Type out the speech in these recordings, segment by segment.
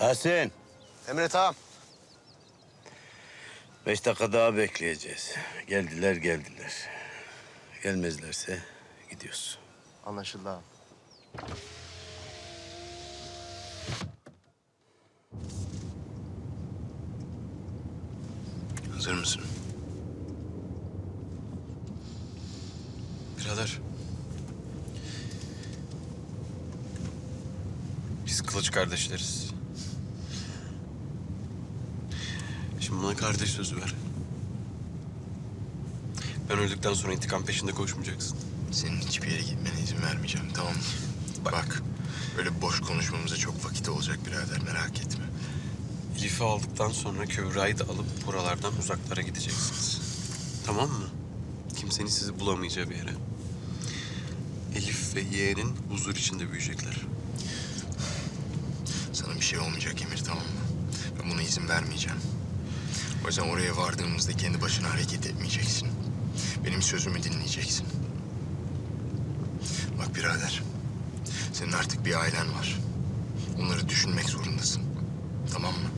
Tahsin, Emret ağam. beş dakika daha bekleyeceğiz. Geldiler geldiler. Gelmezlerse gidiyoruz. Anlaşıldı ağam. Hazır mısın? Birader. Biz kılıç kardeşleriz. Şimdi bana kardeş sözü ver. Ben öldükten sonra intikam peşinde koşmayacaksın. Senin hiçbir yere gitmene izin vermeyeceğim tamam mı? Bak. Böyle boş konuşmamıza çok vakit olacak birader merak etme. Elif'i aldıktan sonra Kübra'yı da alıp buralardan uzaklara gideceksiniz. Tamam mı? Kimsenin sizi bulamayacağı bir yere. Elif ve yeğenin huzur içinde büyüyecekler. Sana bir şey olmayacak Emir tamam mı? Ben buna izin vermeyeceğim. O yüzden oraya vardığımızda kendi başına hareket etmeyeceksin. Benim sözümü dinleyeceksin. Bak birader. Senin artık bir ailen var. Onları düşünmek zorundasın. Tamam mı?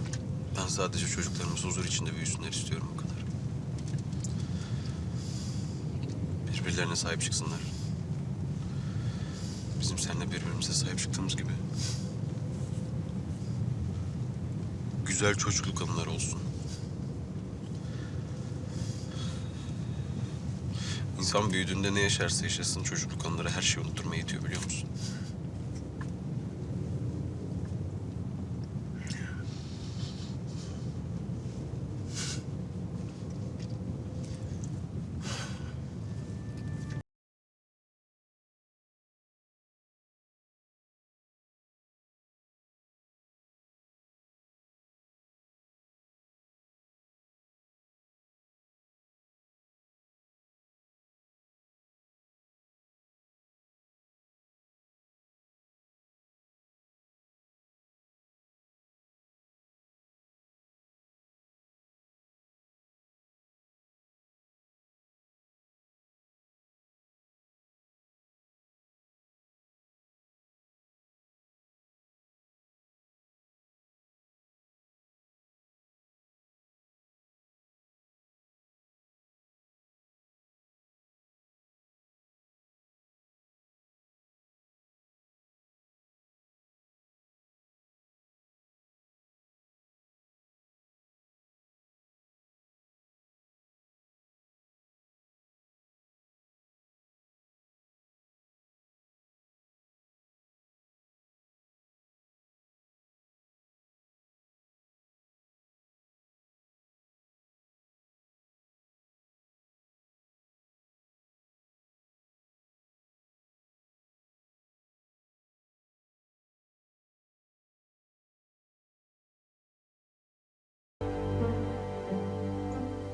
Ben sadece çocuklarımız huzur içinde büyüsünler istiyorum o kadar. Birbirlerine sahip çıksınlar. Bizim seninle birbirimize sahip çıktığımız gibi. Güzel çocukluk anıları olsun. İnsan büyüdüğünde ne yaşarsa yaşasın çocukluk anıları her şeyi unutturmaya yetiyor biliyor musun?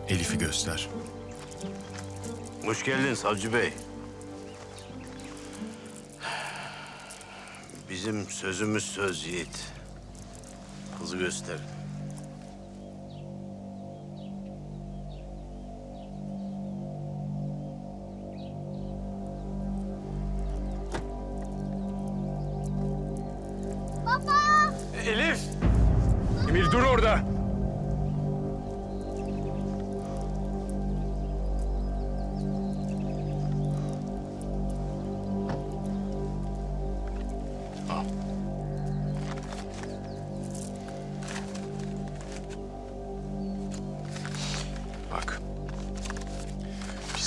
Elif'i göster. Hoş geldin savcı bey. Bizim sözümüz söz Yiğit. Kızı göster.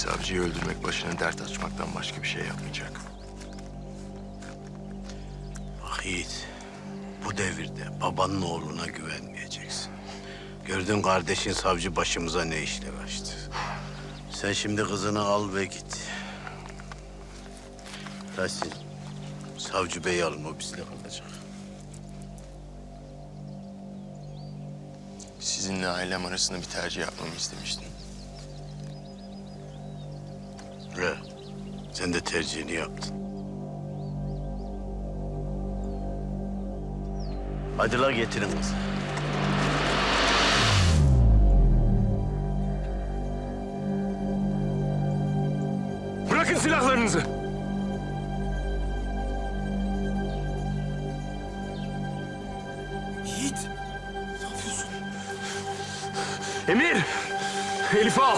Savcıyı öldürmek başına dert açmaktan başka bir şey yapmayacak. Bak Yiğit, bu devirde babanın oğluna güvenmeyeceksin. Gördün kardeşin savcı başımıza ne işler açtı. Sen şimdi kızını al ve git. Tahsin, savcı bey alın o bizle kalacak. Sizinle ailem arasında bir tercih yapmamı istemiştin. Sen de tercihini yaptın. Hadi getirin kızı. Bırakın silahlarınızı. Yiğit. Ne yapıyorsun? Emir. Elif'i al.